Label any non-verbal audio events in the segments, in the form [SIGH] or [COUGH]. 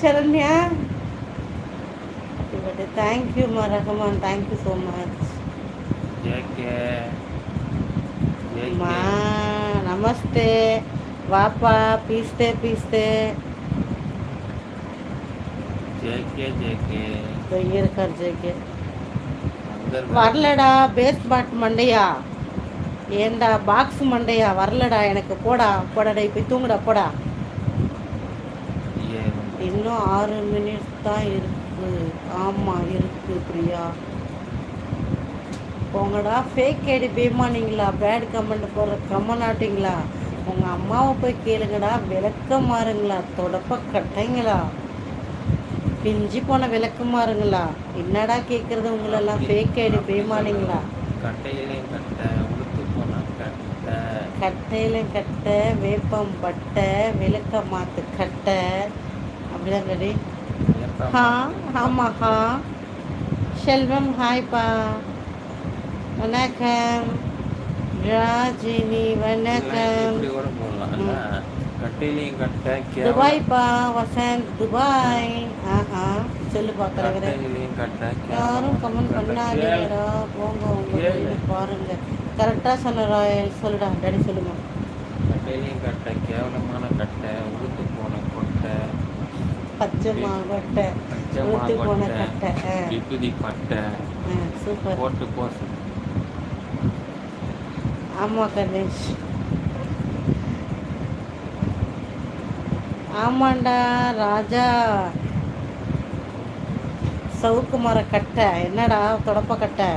Saranya. But தேங்க்யூம்மா Rahman thank you so much அம்மா நமஸ்தே. வாப்பா பீஸ்தே பீஸ்தே. ஜேகே இருக்கார் ஜேகே. வரலடா பேஸ் பாட் மண்டையா? ஏண்டா பாக்ஸ் மண்டையா? வரலடா எனக்கு போடா போடா போய் தூங்குடா போடா. இன்னும் ஆறு மினிட்ஸ் தான் இருக்கு. ஆமாம் இருக்கு பிரியா. போங்கடா. ஃபேக் ஐடி பேமானிங்களா? பேட் கமெண்ட் போடுற கமெண்ட் ஆட்டிங்களா? உங்கள் அம்மாவை போய் கேளுங்கடா. விளக்க மாறுங்களா? தொடப்ப கட்டைங்களா? பிஞ்சு போன விளக்க மாறுங்களா? என்னடா கேட்குறது உங்களெல்லாம்? Fake ID பேமானிங்களா? கட்டையிலையும் கட்டை உளுத்து போனா கட்டை. கட்டையில கட்டை வேப்பம் பட்டை விளக்க மாத்து கட்டை. ஏப்பா ஹா ஆமாம் ஹா. செல்வம் ஹாய்ப்பா. வணக்கம். ராஜினி வணக்கம். துபாய்ப்பா வசந்த். துபாய். ஆஹா சொல்லு பார்க்குறவர கட்டையிலையும் கட்டை யாரும் கமெண்ட். பண்ணாதீங்கடா. போங்க உங்க பாருங்க. கரெக்டாக ராயல் சொல்லுடா டாடி சொல்லுங்க கட்டையிலையும் கட்டை கேவலமான கட்டை உளுத்து போன கொட்டை. பச்சை மாங்கொட்டை பச்சை ஊற்றி போன கட்டை. விபூதி பட்டை. சூப்பர். போட்டு போசு ஆமாம் கணேஷ். ஆமாண்டா ராஜா. சவுக்கு மர கட்டை. என்னடா தொடப்ப கட்டை?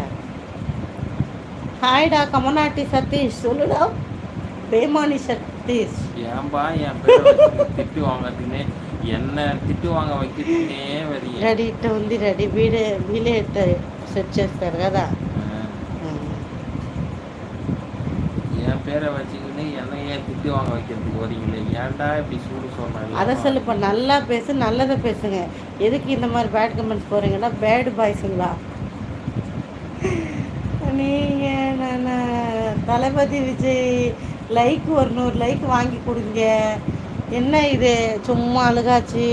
ஹாய்டா கமநாட்டி சதீஷ் சொல்லுடா. பேமானி சதீஷ். ஏன்பா என் திட்டு வாங்கறதுன்னே என்ன திட்டு வாங்க வைக்கிறதுனே வரீங்க రెడీ ఇట్ట ఉంది రెడీ వీడే వీలే ఇట్ట సెట్ చేస్తారు కదా என் பேரை வச்சுக்கின்னு என்ன ஏன் திட்டு வாங்க வைக்கிறதுக்கு வரீங்களே ஏன்டா இப்படி சூடு சொன்னாங்க அதை சொல்லுப்பா நல்லா பேசு நல்லதை பேசுங்க எதுக்கு இந்த மாதிரி பேட் கமெண்ட்ஸ் போகிறீங்கன்னா பேட் பாய்ஸுங்களா நீங்கள் நான் தளபதி விஜய் லைக் ஒரு நூறு லைக் வாங்கி கொடுங்க என்ன இது? சும்மா அழுகாச்சு.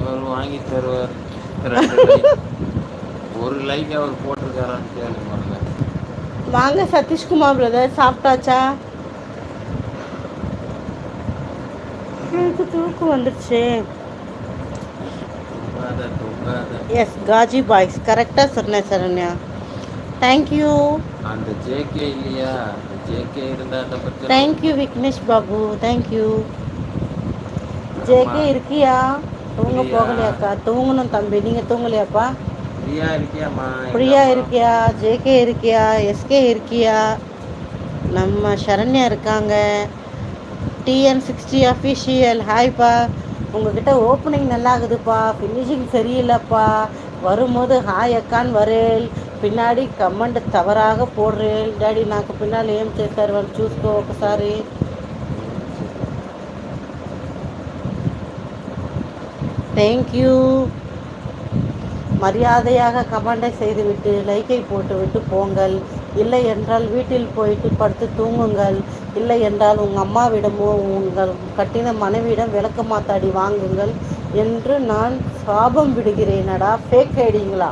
அவர் வாங்கி தருவார். [LAUGHS] ஒரு லைக் அவர் போட்டிருக்காரான்னு கேள்வி பாருங்க. வாங்க சதீஷ்குமார் பிரதர் சாப்பிட்டாச்சா? எனக்கு தூக்கம் வந்துடுச்சு எஸ் காஜி பாய்ஸ் கரெக்டாக சொன்னேன் சரண்யா. தேங்க்யூ அந்த ஜேகே இல்லையா? ஜேகே இருந்தா அந்த பத்தி thank you Vignesh Babu thank you J K இருக்கியா? தூங்க? போகலையாக்கா? தூங்கணும் தம்பி. நீங்கள் தூங்கலையாப்பா? பிரியா இருக்கியாம்மா? பிரியா இருக்கியா? ஜேகே இருக்கியா? எஸ்கே இருக்கியா? நம்ம சரண்யா இருக்காங்க. டிஎன் சிக்ஸ்டி அஃபிஷியல் ஹாய்ப்பா உங்ககிட்ட ஓப்பனிங் நல்லா ஆகுதுப்பா ஃபினிஷிங் சரியில்லைப்பா. வரும்போது ஹாய் அக்கான்னு வரேல் పిన్నాడి కమెంట్ తవరాగా పోడ్రే డాడీ నాకు పిన్నాళ్ళు ఏం చేస్తారు వాళ్ళు చూసుకో ఒకసారి தேங்க்யூ மரியாதையாக கமெண்டை செய்துவிட்டு லைக்கை போட்டுவிட்டு போங்கள் இல்லை என்றால் வீட்டில் போயிட்டு படுத்து தூங்குங்கள் இல்லை என்றால் உங்கள் அம்மாவிடமோ உங்கள் கட்டின மனைவியிடம் விளக்க மாத்தாடி வாங்குங்கள் என்று நான் சாபம் விடுகிறேனடா ஃபேக் ஐடிங்களா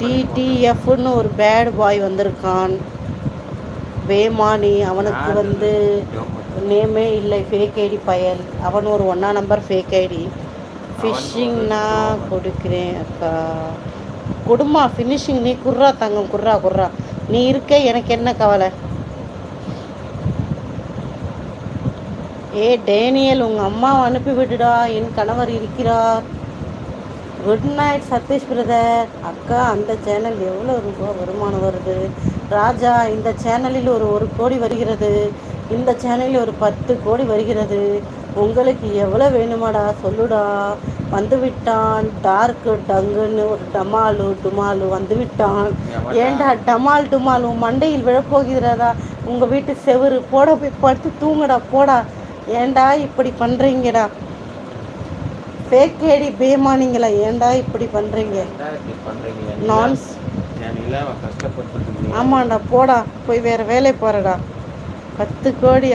டிடிஎஃப்னு ஒரு பேட் பாய் வந்திருக்கான். வேமானி அவனுக்கு? வந்து நேமே இல்லை. ஃபேக் ஐடி பயல். அவன் ஒரு ஒன்றா நம்பர் ஃபேக் ஐடி ஃபிஷ்ஷிங்னா கொடுக்குறேன் அக்கா. கொடுமா ஃபினிஷிங் நீ குர்ரா தங்கம். குர்ரா குர்ரா நீ இருக்க எனக்கு என்ன கவலை? ஏ டேனியல் உங்கள் அம்மாவை அனுப்பி விடுடா என் கணவர் இருக்கிறார். குட் நைட் சதீஷ் பிரதர் அக்கா அந்த சேனல் எவ்வளோ ரூபா வருமானம் வருது? ராஜா இந்த சேனலில் ஒரு ஒரு கோடி வருகிறது. இந்த சேனலில் ஒரு பத்து கோடி வருகிறது. உங்களுக்கு எவ்வளோ வேணுமாடா? சொல்லுடா. வந்து விட்டான் டார்க்கு டங்குன்னு ஒரு டமாலு டுமாலு வந்து விட்டான் ஏன்டா டமால் டுமால் மண்டையில் விழப்போகிறதா? உங்கள் வீட்டு செவுரு போட போய் படுத்து தூங்குடா போடா. ஏன்டா இப்படி பண்ணுறீங்கடா ஃபேக் ஐடி பேமானிங்களா ஏன்டா இப்படி பண்ணுறீங்க நான்ஸ் ஆமாண்டா போடா போய் வேறு வேலை போகிறடா பத்து கோடி